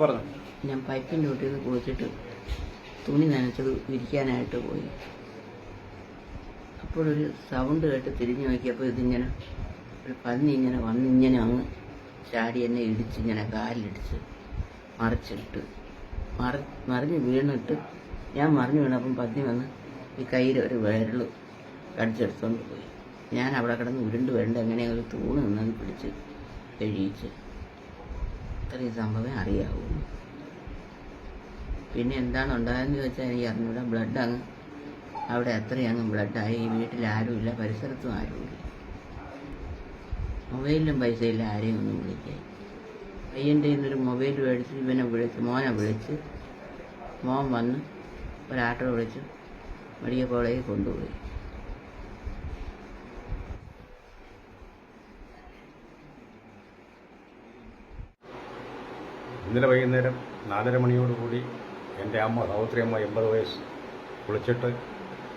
പറഞ്ഞു. ഞാൻ പൈപ്പിന്റെ വീട്ടിൽ നിന്ന് കുളിച്ചിട്ട് തുണി നനച്ചത് വിരിക്കാനായിട്ട് പോയി. അപ്പോഴൊരു സൗണ്ട് കേട്ട് തിരിഞ്ഞു നോക്കിയപ്പോൾ ഇതിങ്ങനെ ഒരു പന്നി ഇങ്ങനെ വന്നിങ്ങനെ അങ്ങ് ചാടി എന്നെ ഇടിച്ച് ഇങ്ങനെ കാലിലിടിച്ച് മറിച്ചിട്ട് മറി മറിഞ്ഞ് വീണിട്ട് ഞാൻ മറിഞ്ഞു വീണപ്പം പന്നി വന്ന് ഈ കയ്യിൽ ഒരു വിരൽ കടിച്ചെടുത്തോണ്ട് പോയി. ഞാൻ അവിടെ കിടന്ന് ഉരുണ്ട് വേണ്ട എങ്ങനെ ഒരു തൂണ് നിന്നത് പിടിച്ച് കഴിയിച്ച് ഇത്രയും സംഭവം അറിയാവൂ. പിന്നെ എന്താണ് ഉണ്ടായെന്ന് ചോദിച്ചാൽ എനിക്ക് അറിഞ്ഞൂടെ. ബ്ലഡ് അങ്ങ് അവിടെ അത്രയും അങ്ങ് ബ്ലഡായി ഈ വീട്ടിൽ ആരുമില്ല പരിസരത്തും ആരുമില്ല. മൊബൈലിലും പൈസയില്ല ആരെയും ഒന്നും വിളിക്കായി പയ്യന്റെ ഇന്നൊരു മൊബൈൽ മേടിച്ച് ഇവനെ വിളിച്ച് മോനെ വിളിച്ച് മോൻ വന്ന് ഒരാട്ടോ വിളിച്ച് മെഡിക്കൽ കോളേജിൽ കൊണ്ടുപോയി. ഇന്നലെ വൈകുന്നേരം നാലര മണിയോടുകൂടി എന്റെ അമ്മ സഹോദരി അമ്മ എൺപത് വയസ്സ് കുളിച്ചിട്ട്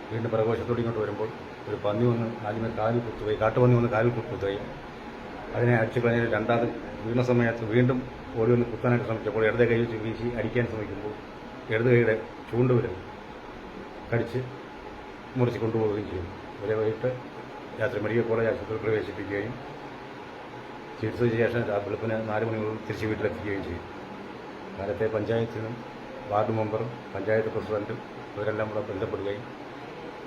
വീണ്ടും പ്രകോശത്തോട് ഇങ്ങോട്ട് വരുമ്പോൾ ഒരു പന്നി വന്ന് ആദ്യമേ കാലിൽ കുത്തുപോയി കാട്ടുപന്നി വന്ന് കാലിൽ കുത്തുപോയി അതിനെ അടിച്ചു കളഞ്ഞ രണ്ടാമത് വീണ സമയത്ത് വീണ്ടും ഓടി വന്ന് കുത്താനായിട്ട് ശ്രമിച്ചപ്പോൾ ഇടത് കൈ വെച്ച് വീശി അടിക്കാൻ ശ്രമിക്കുമ്പോൾ ഇടത് കൈയുടെ ചൂണ്ടുവിരൽ കടിച്ച് മുറിച്ച് കൊണ്ടുപോവുകയും ചെയ്യും. ഒരേ വൈകിട്ട് രാത്രി മെഡിക്കൽ കോളേജ് ആശുപത്രിയിൽ പ്രവേശിപ്പിക്കുകയും ചികിത്സയ്ക്ക് ശേഷം വെളുപ്പിന് നാല് മണിയോട് തിരിച്ച് വീട്ടിലെത്തിക്കുകയും ചെയ്യും. കാലത്തെ പഞ്ചായത്തിനും വാർഡ് മെമ്പറും പഞ്ചായത്ത് പ്രസിഡന്റും ഇവരെല്ലാം കൂടെ ബന്ധപ്പെടുകയും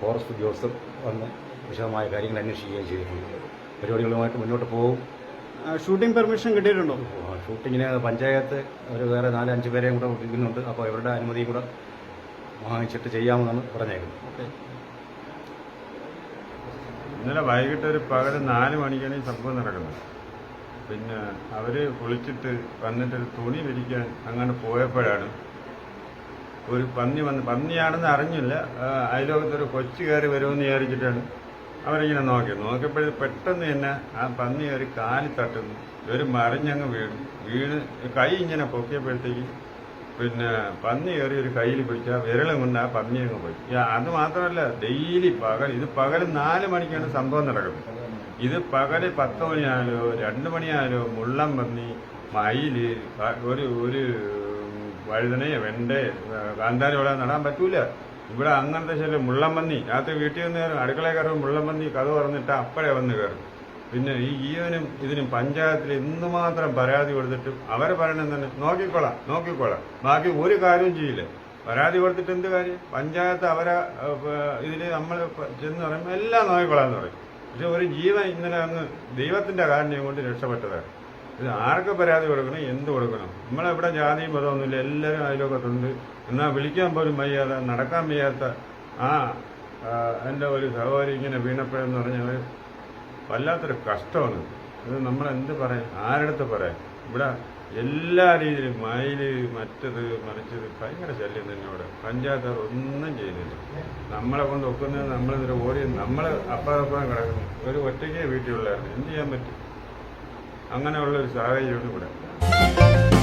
ഫോറസ്റ്റ് ഉദ്യോഗസ്ഥർ വന്ന് വിശദമായ കാര്യങ്ങൾ അന്വേഷിക്കുകയും ചെയ്തിട്ടുണ്ട്. പരിപാടികളുമായിട്ട് മുന്നോട്ട് പോകും ഷൂട്ടിംഗ് പെർമിഷൻ കിട്ടിയിട്ടുണ്ടോ? ഷൂട്ടിങ്ങിന് പഞ്ചായത്ത് ഒരു വേറെ നാലഞ്ച് അഞ്ച് പേരെയും കൂടെ ഇരിക്കുന്നുണ്ട് അപ്പോൾ ഇവരുടെ അനുമതിയും കൂടെ വാങ്ങിച്ചിട്ട് ചെയ്യാമെന്നാണ് പറഞ്ഞേക്കുന്നത്. ഓക്കെ. ഇന്നലെ വൈകിട്ട് ഒരു പകൽ നാല് മണിക്കാണ് ഈ സംഭവം നടക്കുന്നത്. പിന്നെ അവർ കുളിച്ചിട്ട് വന്നിട്ട് ഒരു തുണി വിരിക്കാൻ അങ്ങനെ പോയപ്പോഴാണ് ഒരു പന്നി വന്ന് പന്നിയാണെന്ന് അറിഞ്ഞില്ല. ആ, അയലോകത്തൊരു കൊച്ചു കയറി വരുമെന്ന് വിചാരിച്ചിട്ടാണ് അവരിങ്ങനെ നോക്കി. നോക്കിയപ്പോഴേ പെട്ടെന്ന് തന്നെ ആ പന്നി ഒരു കാലി തട്ടുന്നു. ഒരു മറിഞ്ഞങ്ങ് വീണു. വീണ് കൈ ഇങ്ങനെ പൊക്കിയപ്പോഴത്തേക്ക് പിന്നെ പന്നി കയറി ഒരു കയ്യിൽ പിടിച്ച വിരളും കൊണ്ട് ആ പന്നി അങ്ങ് പോയി. അത് മാത്രമല്ല ഡെയിലി പകൽ ഇത് പകൽ നാല് മണിക്കാണ് സംഭവം നടക്കുന്നത്. ഇത് പകൽ പത്ത് മണിയായാലോ രണ്ട് മണിയായാലോ മുള്ളം പന്നി മയിൽ ഒരു ഒരു വഴുതനയോ വെണ്ടേ കാന്താരി ഇവിടെ നടാൻ പറ്റൂല. ഇവിടെ അങ്ങനത്തെ ശല്യം മുള്ളം പന്നി രാത്രി വീട്ടിൽ നിന്ന് കയറും അടുക്കളയിൽ കയറും മുള്ളംപന്നി കഥ പറഞ്ഞിട്ട് അപ്പോഴേ വന്ന് കയറും. പിന്നെ ഈ ജീവനും ഇതിനും പഞ്ചായത്തിൽ എന്തുമാത്രം പരാതി കൊടുത്തിട്ടും അവർ പറയണം തന്നെ നോക്കിക്കോളാം നോക്കിക്കോളാം ബാക്കി ഒരു കാര്യവും ചെയ്യില്ല. പരാതി കൊടുത്തിട്ട് എന്ത് കാര്യം? പഞ്ചായത്ത് അവരെ ഇതിൽ നമ്മൾ ചെന്ന് പറയുമ്പോൾ എല്ലാം നോക്കിക്കൊള്ളാൻ പറയും. പക്ഷെ ഒരു ജീവൻ ഇന്നലെ അങ്ങ് ദൈവത്തിന്റെ കാരുണ്യം കൊണ്ട് രക്ഷപ്പെട്ടതാണ്. ഇത് ആർക്ക് പരാതി കൊടുക്കണം എന്ത് കൊടുക്കണം? നമ്മളെവിടെ ജാതിയും മതമൊന്നുമില്ല എല്ലാവരും അതിലൊക്കത്തുണ്ട് എന്നാൽ വിളിക്കാൻ പോലും വയ്യാതെ നടക്കാൻ വയ്യാത്ത ആ ആ, എന്റെ ഒരു സഹോദരി ഇങ്ങനെ വീണപ്പോഴെന്ന് പറഞ്ഞാൽ വല്ലാത്തൊരു കഷ്ടമാണ്. ഇത് നമ്മളെന്ത് പറയാം ആരടുത്ത് പറയാം ഇവിടെ എല്ലാ രീതിയിലും മയിൽ മറ്റത് മറിച്ചത് ഭയങ്കര ശല്യം തന്നെ അവിടെ. പഞ്ചായത്ത് ഒന്നും ചെയ്യുന്നില്ല. നമ്മളെ കൊണ്ട് ഒക്കുന്നത് നമ്മളിതിൽ ഓടി നമ്മൾ അപ്പുറം കിടക്കുന്നു. ഒരു ഒറ്റയ്ക്കേ വീട്ടിലുള്ളായിരുന്നു എന്ത് ചെയ്യാൻ പറ്റും? അങ്ങനെയുള്ള ഒരു സാഹചര്യമാണ് ഇവിടെ.